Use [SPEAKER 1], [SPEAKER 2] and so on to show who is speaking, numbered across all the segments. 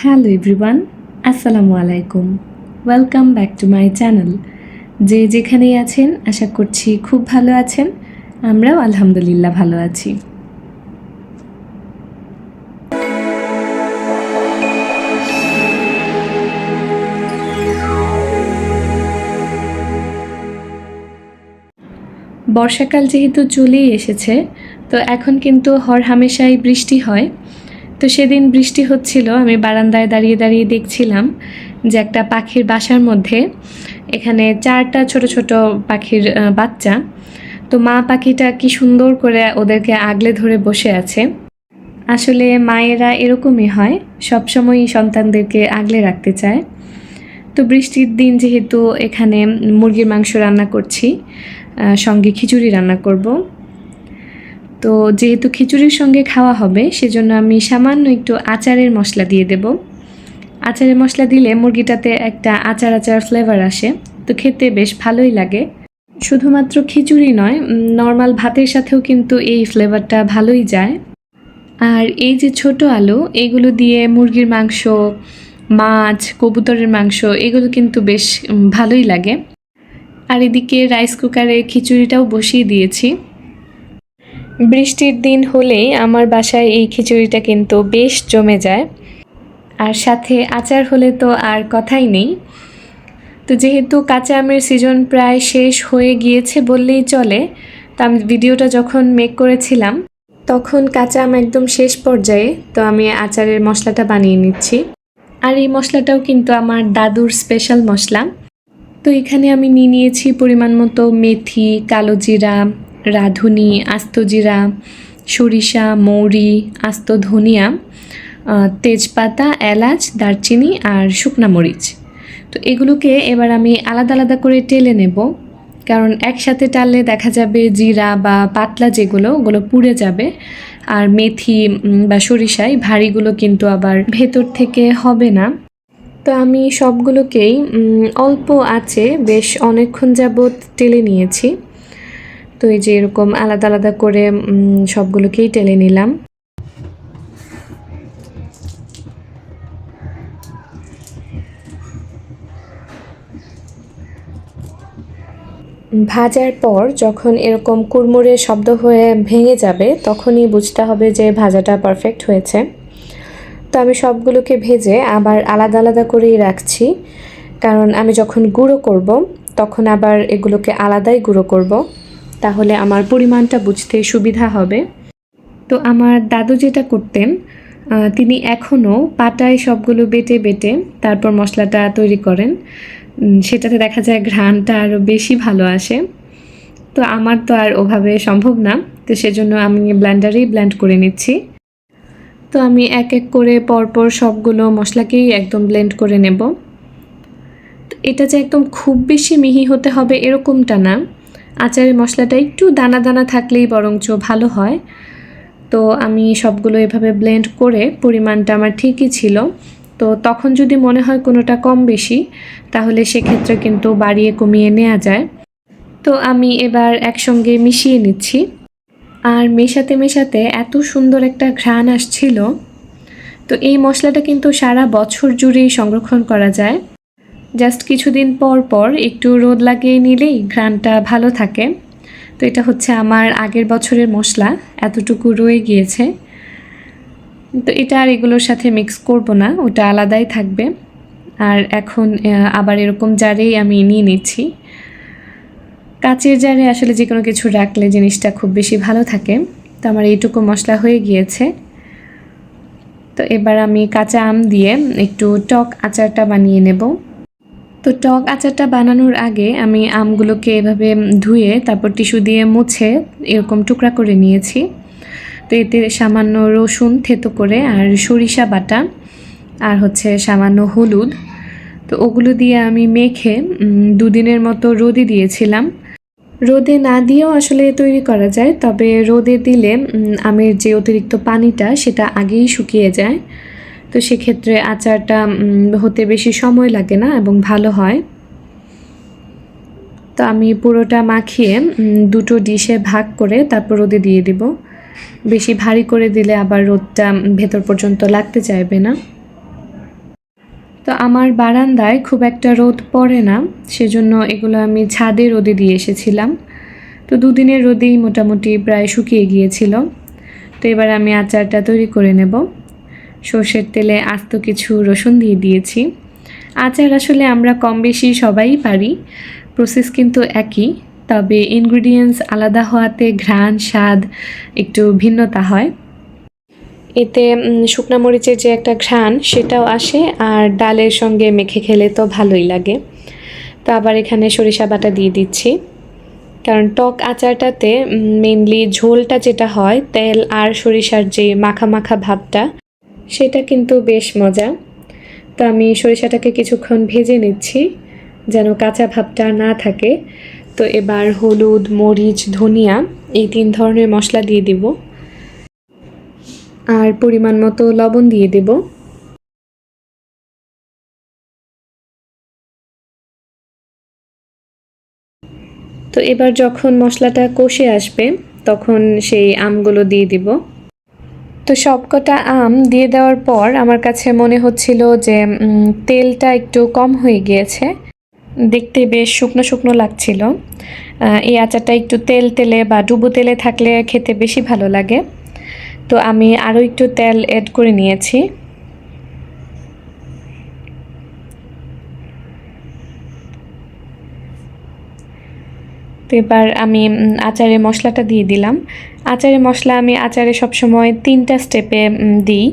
[SPEAKER 1] Hello everyone আসসালামু আলাইকুম welcome back to my channel যে যেখানেই আছেন, আশা করছি খুব ভালো আছেন। আমরাও আলহামদুলিল্লাহ ভালো আছি। বর্ষাকাল যেহেতু চলেই এসেছে, তো এখন কিন্তু হর হামেশাই বৃষ্টি হয়। তো সেদিন বৃষ্টি হচ্ছিল, আমি বারান্দায় দাঁড়িয়ে দাঁড়িয়ে দেখছিলাম যে একটা পাখির বাসার মধ্যে এখানে চারটা ছোট ছোট পাখির বাচ্চা। তো মা পাখিটা কি সুন্দর করে ওদেরকে আগলে ধরে বসে আছে। আসলে মায়েরা এরকমই হয়, সবসময়ই সন্তানদেরকে আগলে রাখতে চায়। তো বৃষ্টির দিন যেহেতু এখানে মুরগির মাংস রান্না করছি সঙ্গে খিচুড়ি রান্না করব। তো যেহেতু খিচুড়ির সঙ্গে খাওয়া হবে, সেজন্য আমি সামান্য একটু আচারের মশলা দিয়ে দেব। আচারের মশলা দিলে মুরগিটাতে একটা আচার আচার ফ্লেভার আসে, তো খেতে বেশ ভালোই লাগে। শুধুমাত্র খিচুড়ি নয় নর্মাল ভাতের সাথেও কিন্তু এই ফ্লেভারটা ভালোই যায়। আর এই যে ছোট আলু, এগুলো দিয়ে মুরগির মাংস, মাছ, কবুতরের মাংস, এগুলো কিন্তু বেশ ভালোই লাগে। আর এদিকে রাইস কুকারে খিচুড়িটাও বসিয়ে দিয়েছি। বৃষ্টির দিন হলেই আমার বাসায় এই খিচুড়িটা কিন্তু বেশ জমে যায়। আর সাথে আচার হলে তো আর কথাই নেই। তো যেহেতু কাঁচা আমের সিজন প্রায় শেষ হয়ে গিয়েছে বললেই চলে, তো আমি ভিডিওটা যখন মেক করেছিলাম, তখন কাঁচা আম একদম শেষ পর্যায়ে, তো আমি আচারের মশলাটা বানিয়ে নিচ্ছি। আর এই মশলাটাও কিন্তু আমার দাদুর স্পেশাল মশলা। তো এখানে আমি নিয়ে নিয়েছি পরিমাণ মতো মেথি, কালো জিরা রাঁধুনি আস্ত জিরা সরিষা, মৌরি আস্ত ধনিয়া তেজপাতা, এলাচ, দারচিনি আর শুকনা মরিচ। তো এগুলোকে এবার আমি আলাদা আলাদা করে টেলে নেব। কারণ একসাথে টাললে দেখা যাবে জিরা বা পাতলা যেগুলো, ওগুলো পুড়ে যাবে। আর মেথি বা সরিষায় ভারীগুলো কিন্তু আবার ভেতর থেকে হবে না। তো আমি সবগুলোকেই অল্প আছে বেশ অনেকক্ষণ যাবৎ টেলে নিয়েছি। তো এই যে এরকম আলাদা আলাদা করে সবগুলোকেই টেলে নিলাম। ভাজার পর যখন এরকম কুড়মুড়ে শব্দ হয়ে ভেঙে যাবে, তখনই বুঝতে হবে যে ভাজাটা পারফেক্ট হয়েছে। তো আমি সবগুলোকে ভেজে আবার আলাদা আলাদা করেই রাখছি। কারণ আমি যখন গুঁড়ো করব, তখন আবার এগুলোকে আলাদাই গুঁড়ো করব। তাহলে আমার পরিমাণটা বুঝতে সুবিধা হবে। তো আমার দাদু যেটা করতেন তিনি এখনও পাটায় সবগুলো বেটে বেটে তারপর মশলাটা তৈরি করেন। সেটাতে দেখা যায় ঘ্রাণটা আরও বেশি ভালো আসে। তো আমার তো আর ওভাবে সম্ভব না, তো সেজন্য আমি ব্ল্যান্ডারেই ব্ল্যান্ড করে নিচ্ছি। তো আমি এক এক করে পরপর সবগুলো মশলাকেই একদম ব্লেন্ড করে নেব। এটা যে একদম খুব বেশি মিহি হতে হবে এরকমটা না। আচারের মশলাটা একটু দানা দানা থাকলেই বরঞ্চ ভালো হয়। তো আমি সবগুলো এভাবে ব্লেন্ড করে পরিমাণটা আমার ঠিকই ছিল। তো তখন যদি মনে হয় কোনোটা কম বেশি, তাহলে সেক্ষেত্রে কিন্তু বাড়িয়ে কমিয়ে নেওয়া যায়। তো আমি এবার একসঙ্গে মিশিয়ে নিচ্ছি। আর মেশাতে মেশাতে এত সুন্দর একটা ঘ্রাণ আসছিল। তো এই মশলাটা কিন্তু সারা বছর জুড়েই সংরক্ষণ করা যায়। জাস্ট কিছুদিন পর পর একটু রোদ লাগিয়ে নিলেই ঘ্রাণটা ভালো থাকে। তো এটা হচ্ছে আমার আগের বছরের মশলা, এতটুকু রয়ে গিয়েছে। তো এটা আর এগুলোর সাথে মিক্স করব না, ওটা আলাদাই থাকবে। আর এখন আবার এরকম জারেই আমি নিয়ে নিচ্ছি। কাচের জারে আসলে যে কোনো কিছু রাখলে জিনিসটা খুব বেশি ভালো থাকে। তো আমার এইটুকু মশলা হয়ে গিয়েছে। তো এবার আমি কাঁচা আম দিয়ে একটু টক আচারটা বানিয়ে নেব। তো টক আচারটা বানানোর আগে আমি আমগুলোকে এভাবে ধুয়ে তারপর টিস্যু দিয়ে মুছে এরকম টুকরা করে নিয়েছি। তো এতে সামান্য রসুন থেতো করে আর সরিষা বাটা আর হচ্ছে সামান্য হলুদ। তো ওগুলো দিয়ে আমি মেখে দুদিনের মতো রোদে দিয়েছিলাম। রোদে না দিয়েও আসলে তৈরি করা যায়, তবে রোদে দিলে আমের যে অতিরিক্ত পানিটা সেটা আগেই শুকিয়ে যায়। তো সেক্ষেত্রে আচারটা হতে বেশি সময় লাগে না এবং ভালো হয়। তো আমি পুরোটা মাখিয়ে দুটো ডিশে ভাগ করে তারপর রোদে দিয়ে দিব। বেশি ভারী করে দিলে আবার রোদটা ভেতর পর্যন্ত লাগতে চাইবে না। তো আমার বারান্দায় খুব একটা রোদ পড়ে না, সেজন্য এগুলো আমি ছাদে রোদে দিয়ে এসেছিলাম। তো দুদিনের রোদেই মোটামুটি প্রায় শুকিয়ে গিয়েছিল। তো এবার আমি আচারটা তৈরি করে নেব। সর্ষের তেলে আস্ত কিছু রসুন দিয়ে দিয়েছি। আচার আসলে আমরা কম বেশি সবাই পারি প্রসেস কিন্তু একই, তবে ইনগ্রিডিয়েন্টস আলাদা হওয়াতে ঘ্রাণ, স্বাদ একটু ভিন্নতা হয়। এতে শুকনা মরিচের যে একটা ঘ্রাণ সেটাও আসে, আর ডালের সঙ্গে মেখে খেলে তো ভালোই লাগে। তো আবার এখানে সরিষা বাটা দিয়ে দিচ্ছি। কারণ টক আচারটাতে মেনলি ঝোলটা যেটা হয়, তেল আর সরিষার যে মাখা মাখা ভাবটা সেটা কিন্তু বেশ মজা। তো আমি সরিষাটাকে কিছুক্ষণ ভেজে নিচ্ছি, যেন কাঁচা ভাবটা না থাকে। তো এবার হলুদ, মরিচ, ধনিয়া, এই তিন ধরনের মশলা দিয়ে দিব। আর পরিমাণ মতো লবণ দিয়ে দেব। তো এবার যখন মশলাটা কষে আসবে, তখন সেই আমগুলো দিয়ে দিব। তো সবকটা আম দিয়ে দেওয়ার পর আমার কাছে মনে হচ্ছিল যে তেলটা একটু কম হয়ে গিয়েছে। দেখতে বেশ শুকনো শুকনো লাগছিল। এই আচারটা একটু তেল তেলে বা ডুবো তেলে থাকলে খেতে বেশি ভালো লাগে। তো আমি আরও একটু তেল অ্যাড করে নিয়েছি। তো এবার আমি উম, আচারের মশলাটা দিয়ে দিলাম। আচারের মশলা আমি আচারে সবসময় তিনটা স্টেপে দিই।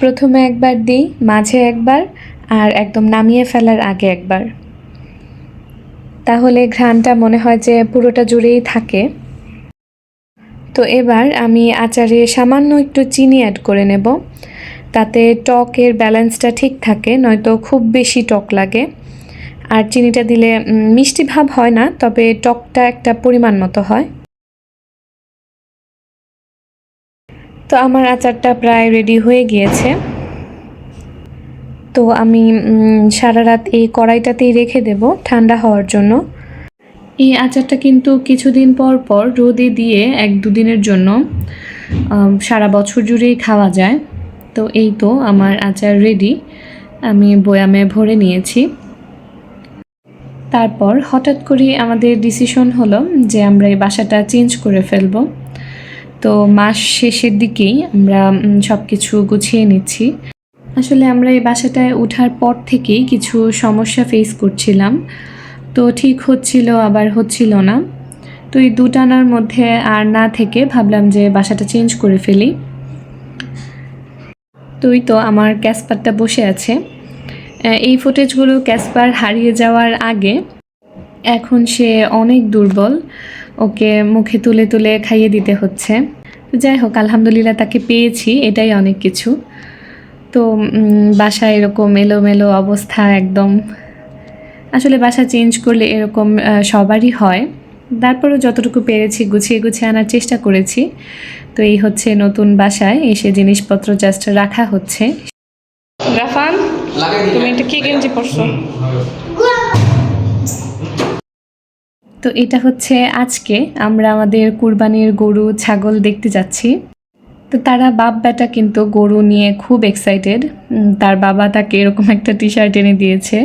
[SPEAKER 1] প্রথমে একবার দিই মাঝে একবার আর একদম নামিয়ে ফেলার আগে একবার। তাহলে ঘ্রাণটা মনে হয় যে পুরোটা জুড়েই থাকে। তো এবার আমি আচারে সামান্য একটু চিনি অ্যাড করে নেব। তাতে টকের ব্যালেন্সটা ঠিক থাকে নয়তো খুব বেশি টক লাগে। আর চিনিটা দিলে মিষ্টি ভাব হয় না, তবে টকটা একটা পরিমাণ মতো হয়। তো আমার আচারটা প্রায় রেডি হয়ে গিয়েছে। তো আমি সারা রাত এই কড়াইটাতেই রেখে দেব ঠান্ডা হওয়ার জন্য। এই আচারটা কিন্তু কিছুদিন পর পর রোদে দিয়ে এক দুদিনের জন্য সারা বছর জুড়েই খাওয়া যায়। তো এই তো আমার আচার রেডি আমি বয়ামে ভরে নিয়েছি। তারপর হঠাৎ করে আমাদের ডিসিশন হলো যে আমরা এই বাসাটা চেঞ্জ করে ফেলব। তো মাস শেষের দিকেই আমরা সব কিছু গুছিয়ে নিচ্ছি। আসলে আমরা এই বাসাটায় ওঠার পর থেকেই কিছু সমস্যা ফেস করছিলাম। তো ঠিক হচ্ছিল আবার হচ্ছিল না। তো এই দুটানার মধ্যে আর না থেকে ভাবলাম যে বাসাটা চেঞ্জ করে ফেলি। তো এই তো আমার ক্যাসপারটা বসে আছে। এই ফুটেজগুলো ক্যাসপার হারিয়ে যাওয়ার আগে এখন সে অনেক দুর্বল, ওকে মুখে তুলে তুলে খাইয়ে দিতে হচ্ছে। যাই হোক, আলহামদুলিল্লাহ তাকে পেয়েছি, এটাই অনেক কিছু। তো বাসায় এরকম এলোমেলো অবস্থা একদম, আসলে বাসা চেঞ্জ করলে এরকম সবারই হয়। তারপরেও যতটুকু পেরেছি, গুছিয়ে গুছিয়ে আনার চেষ্টা করেছি। তো এই হচ্ছে নতুন বাসায়, এসে জিনিসপত্র জাস্ট রাখা হচ্ছে রাফান তুমি এটা কি গেঞ্জি পরছো? তো এটা হচ্ছে আজকে আমরা আমাদের কুরবানির গরু ছাগল দেখতে যাচ্ছি। তো তারা বাপ বেটা কিন্তু গরু নিয়ে খুব এক্সাইটেড তার বাবা তাকে এরকম একটা টি শার্ট এনে দিয়েছে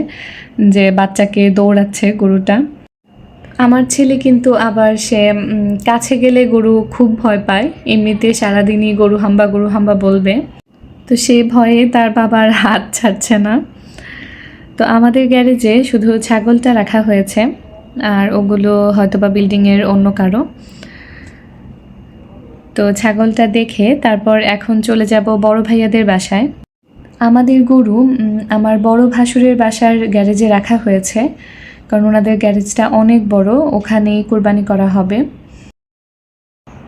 [SPEAKER 1] যে বাচ্চাকে দৌড়াচ্ছে গরুটা। আমার ছেলে কিন্তু আবার সে উম, কাছে গেলে গরু খুব ভয় পায়। এমনিতে সারাদিনই গরু হাম্বা গরু হাম্বা বলবে। তো সে ভয়ে তার বাবার হাত ছাড়ছে না। তো আমাদের গ্যারেজে শুধু ছাগলটা রাখা হয়েছে, আর ওগুলো হয়তোবা বিল্ডিংয়ের অন্য কারও। তো ছাগলটা দেখে তারপর এখন চলে যাব বড় ভাইয়াদের বাসায়। আমাদের গরু আমার বড় ভাসুরের বাসার গ্যারেজে রাখা হয়েছে, কারণ ওনাদের গ্যারেজটা অনেক বড়, ওখানেই কুরবানি করা হবে।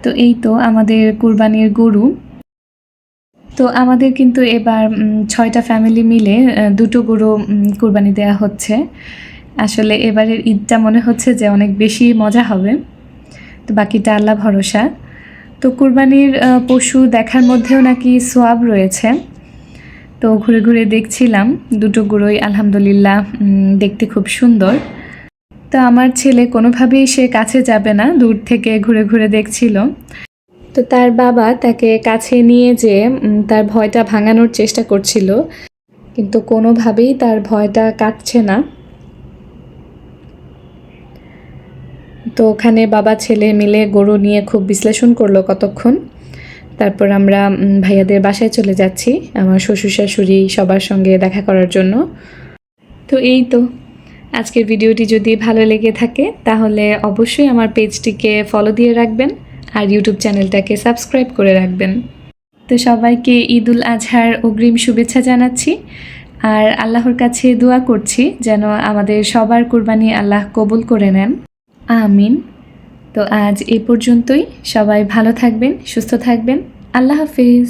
[SPEAKER 1] তো এই তো আমাদের কুরবানির গরু। তো আমাদের কিন্তু এবার ছয়টা ফ্যামিলি মিলে দুটো গরু কুরবানি দেওয়া হচ্ছে। আসলে এবারের ঈদটা মনে হচ্ছে যে অনেক বেশি মজা হবে। তো বাকিটা আল্লাহ ভরসা। তো কুরবানির পশু দেখার মধ্যেও নাকি সোয়াব রয়েছে। তো ঘুরে ঘুরে দেখছিলাম, দুটো গরুই আলহামদুলিল্লাহ দেখতে খুব সুন্দর। তো আমার ছেলে কোনোভাবেই সে কাছে যাবে না, দূর থেকে ঘুরে ঘুরে দেখছিল। তো তার বাবা তাকে কাছে নিয়ে উম, তার ভয়টা ভাঙানোর চেষ্টা করছিল কিন্তু কোনোভাবেই তার ভয়টা কাটছে না। তো ওখানে বাবা ছেলে মিলে গরু নিয়ে খুব বিশ্লেষণ করল কতক্ষণ। তারপর আমরা ভাইয়াদের বাসায় চলে যাচ্ছি আমার শ্বশুর শাশুড়ি সবার সঙ্গে দেখা করার জন্য। তো এই তো। আজকের ভিডিওটি যদি ভালো লেগে থাকে তাহলে অবশ্যই আমার পেজটিকে ফলো দিয়ে রাখবেন। আর ইউটিউব চ্যানেলটাকে সাবস্ক্রাইব করে রাখবেন। তো সবাইকে ঈদুল আজহার অগ্রিম শুভেচ্ছা জানাচ্ছি। আর আল্লাহর কাছে দোয়া করছি যেন আমাদের সবার কুরবানি আল্লাহ কবুল করে নেন। আমিন। তো আজ এ পর্যন্তই। সবাই ভালো থাকবেন, সুস্থ থাকবেন। আল্লাহ হাফিজ।